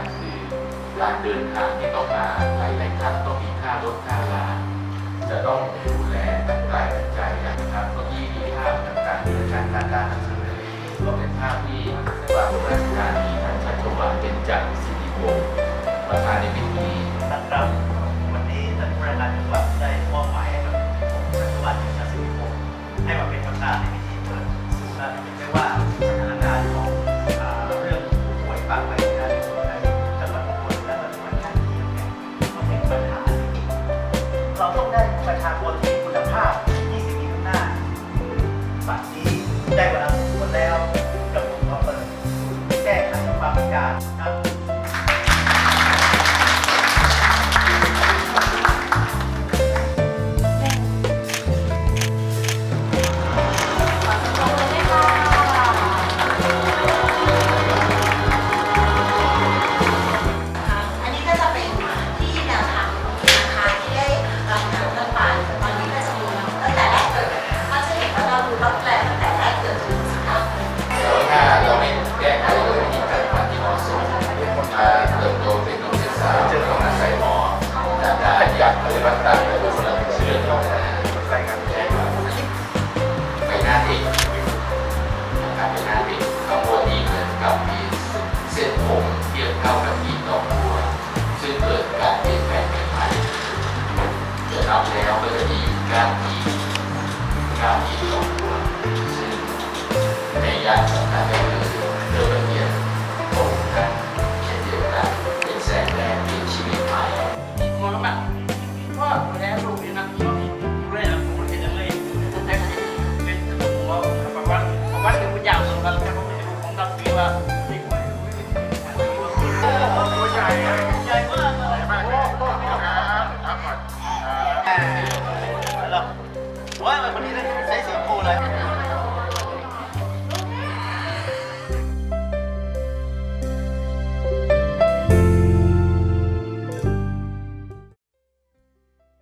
ญคือการเดินทางที่ต้องมาหลายๆครั้งต้องมีค่ารถค่าลาจะต้องดูแล เราต้องได้ประชาชน ในแไปหน้าเด็กกไปหน้าเด็กข้างบนนี้เหมือนกับมีเส้นผมเทียเท่ากับอีดอกบัว ซึ่งเกิดการเปลี่ยนแปลงไปเกิดรับแล้วก็จะมีก้าอีก้าอีดอกบัวซึ่งในยาน ใหญ่มากใหญ่ครับครับก่อนครับล้ว่ามันคนนี้ใช้สีชมพูเลย